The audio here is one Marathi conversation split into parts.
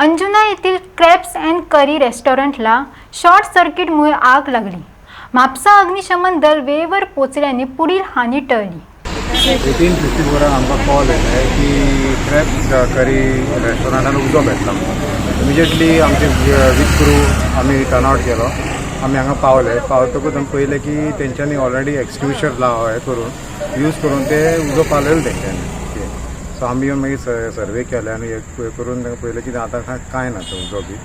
अंजुना येथील क्रेप्स अँड करी रेस्टॉरंटला शॉर्ट सर्किटमुळे आग लागली. म्हापसा अग्निशमन दल वेळेवर पोचल्याने पुढील हानी टळली. एटीन फिफ्टी आमकां कॉल येयले की क्रॅप करी रेस्टॉरंटान उजो भेटला. म्हणून इमिजिएटली आमचे वीज क्रू आमी टर्न आउट केलो. आमी हांगा पावले. पावतकूच आमी पयलें की तेंच्यांनी ऑलरेडी एक्सट्यूशर लाव हें करून यूज करून ते उजो पालयलो तेंच्यांनी सो आमी येवन मागीर सर्वे केले आनी हें करून तांकां पयलें की आतां कांय ना तो उजो बी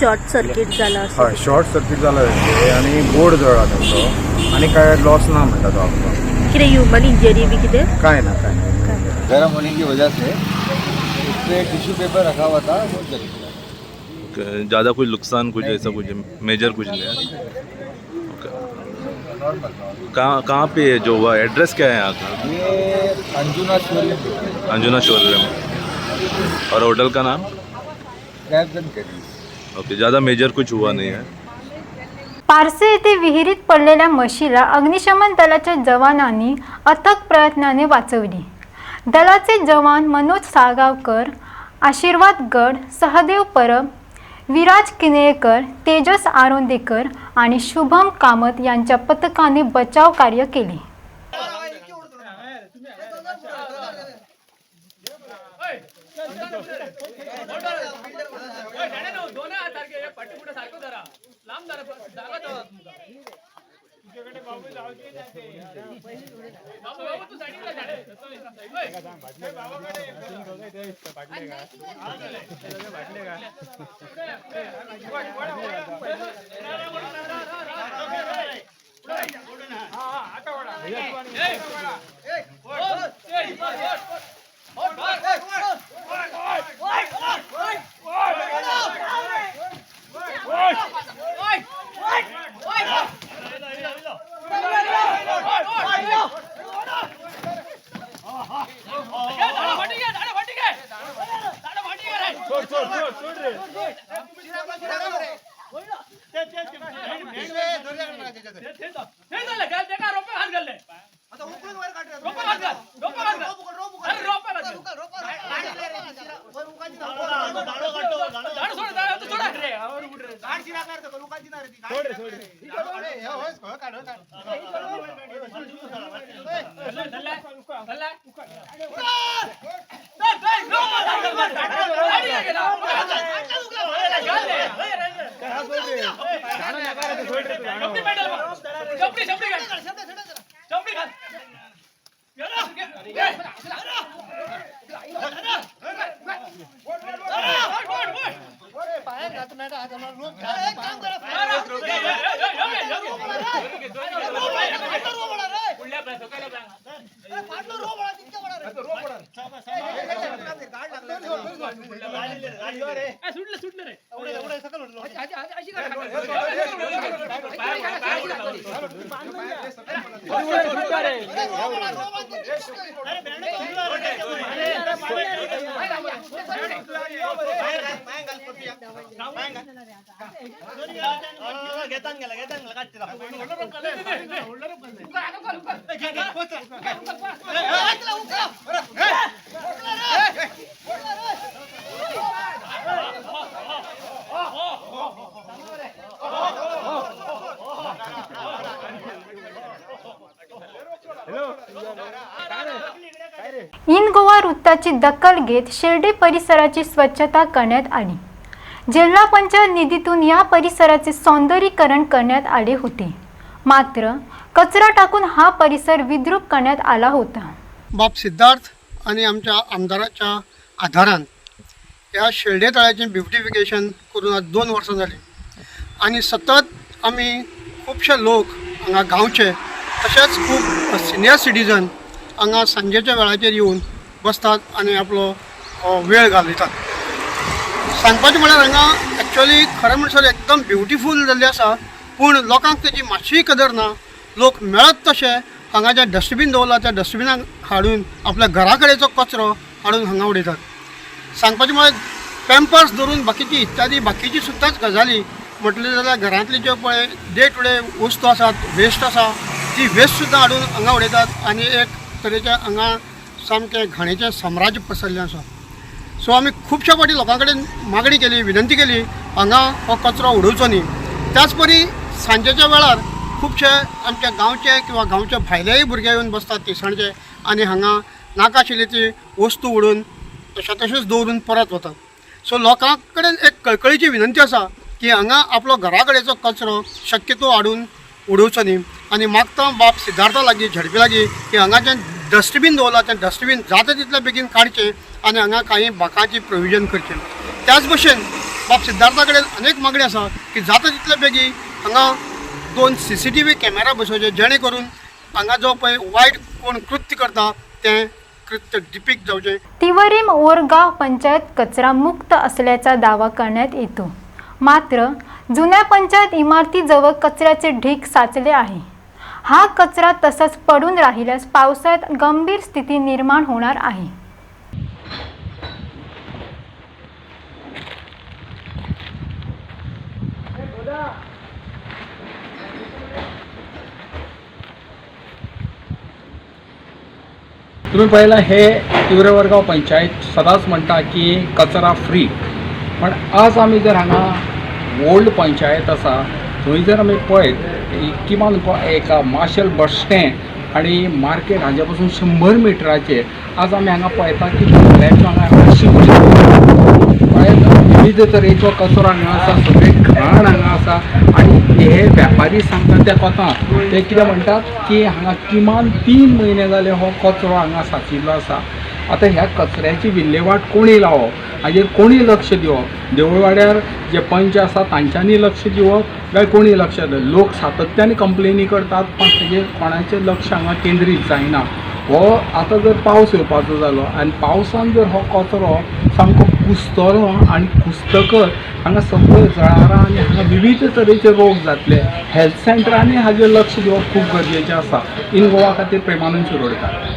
शॉर्ट सर्किट जाला हय शॉर्ट सर्कीट जाला आनी बोर्ड जळ्ळा तेंचो आनी काय लॉस ना म्हणटा तो आमकां कितें ह्युमन इंजरी बी कितें? कांय ना कांय ना. गर्म होने की वजह से टिश्यू पेपर रखा हुआ था वो जल ज़्यादा कुछ नुकसान कुछ ऐसा कुछ मेजर कुछ नहीं कहाँ कहाँ पे है जो हुआ? एड्रेस क्या है यहाँ का? ये अंजुना शोरूम। अंजुना शोरूम। और होटल का नाम? ओके ज़्यादा मेजर कुछ हुआ नहीं है। पारसे येथे विहिरीत पडलेल्या म्हशीला अग्निशमन दलाच्या जवानांनी अथक प्रयत्नाने वाचवली. दलाचे जवान मनोज साळगावकर आशीर्वाद गड सहदेव परब विराज किनेळकर तेजस आरोंदेकर आणि शुभम कामत यांच्या पथकाने बचाव कार्य केले वाटले का आता ಗಾಡಿ ಸಿರಾಕ ಇರ್ತದೆ ಲೋಕಾಜಿನ ರೀತಿ ಗಾಡಿ ಸಿರಾಕ ಇರ್ತದೆ चपटी पॅडल मग. चपटी चपटी घाल. चपटी घाल. येडा. येडा. येडा. येडा. Vote, vote, vote. घेतांगेला घेतांगेला काढते उल्लर इन गोवा वृत्ताची दखल घेत शिर्डी परिसराची स्वच्छता करण्यात आली. जिल्हा पंचायत निधीतून या परिसराचे सौंदर्यीकरण करण्यात आले होते. मात्र कचरा टाकून हा परिसर विद्रूप करण्यात आला होता. बाब सिद्धार्थ आणि आमच्या आमदाराच्या आधारान ह्या शेल्डे तळ्याचे ब्युटिफिकेशन करून आज दोन वर्सां झाली. आनी सतत आमी खुबशे लोक हांगा गांवचे तशेंच खूब सिनियर सिटीजन हांगा सांजेच्या वेळाचेर येवन बसतात आनी आपलो वेळ घालयतात सांगपाचें म्हळ्यार हांगा एक्चुअली खरें म्हणसर एकदम ब्युटिफूल जाल्ली आसा पूण लोकांक तेजी मातशीय कदर ना. लोक मेळत तशे हांगा जे डस्टबीन दवरला त्या डस्टबिनाक हाडून आपल्या घरा कडेचो कचरो हाडून हांगा उडयतात सांगपाचें म्हळ्यार पॅम्पर्स धरून बाकीची इत्यादी बाकीची सुद्दांच गजाली म्हटली जाल्यार घरांतली ज्यो पळय डे टू डे वस्तू आसात वेस्ट आसा ती वेस्ट सुद्दां हाडून हांगा उडयतात आनी एक तरेच्या हांगा सामकें घाणेचें साम्राज्य पसरलें आसा सो आमी खुबश्या फावटी लोकां कडेन मागणी केली विनंती केली हांगा हो कचरो उडोवचो न्ही त्याच परी सांजेच्या वेळार खुबशे आमचे गांवचे किंवा गांवचे भायलेय भुरगे येवन बसतात तिसणचे आनी हांगा नाका आशिल्ली ती वस्तू उडोवन तशा तश्योच दवरून परत वतात. सो लोकां कडेन एक कळकळीची विनंती आसा की हांगा आपलो घरा कडेचो कचरो शक्यतो हाडून उडोवचो न्ही आनी मागता बाप सिद्धार्था लागीं झडपी लागीं की हांगाच्यान डस्टबीन दवरला तें डस्टबीन जाता तितले बेगीन काडचें आनी हांगा काही बाकाची प्रोविजन करचें. त्याच भशेन बाब सिद्धार्था कडेन अनेक मागणी आसा की जाता तितले बेगीन हांगा दोन C C T V camera बसोवचे जेणे करून हांगा जो पळय वायट कोण कृत्य करता तें कृत्य डिपीक जावचें तिवरीम ओरगाव पंचायत कचरा मुक्त असल्याचा दावा करण्यात येतो. मात्र जुन्या पंचायत इमारतीजवळ कचऱ्याचे ढीग साचले आहे. हा कचरा तसाच पडून राहिल्यास पावसाळ्यात गंभीर स्थिती निर्माण होणार आहे. तुम्ही पहिला हे तिवरेवरगाव पंचायत सदांच म्हणटा की कचरा फ्री पण आज आमी जर हांगा ओल्ड पंचायत आसा थंय जर आमी पळयत किमान एका मार्शल बस स्टँड आनी मार्केट हाज्या पासून शंबर मिटराचेर आज आमी हांगा पळयता की हांगा शिवची विविध तरेचो कचरो हांगा आसा सगळे घाण हांगा आसा आनी हे वेपारी सांगता त्या कोतांत ते कितें म्हणटात की हांगा किमान तीन म्हयने जाले हो कचरो हांगा साचिल्लो आसा आतां ह्या कचऱ्याची विल्हेवाट कोणी लावप हाजेर म्हणजे कोणी लक्ष दिवप देवळवाड्यार जे पंच आसा तांच्यांनी लक्ष दिवप काय कोणी लक्ष लोक सातत्यान कंप्लेनी करतात पण ताजेर कोणाचें लक्ष हांगा केंद्रीत जायना हो आतां जर पावस येवपाचो जालो आनी पावसान जर हो कचरो सामको कुस्तलो आनी कुस्तकर हांगा सगळ्यो जळारां आनी हांगा विविध तरेचे रोग जातले. हेल्थ सेंटरांनी हाजेर लक्ष दिवप खूब गरजेचें आसा. इन गोवा खातीर प्रेमानंद शिरोडकार.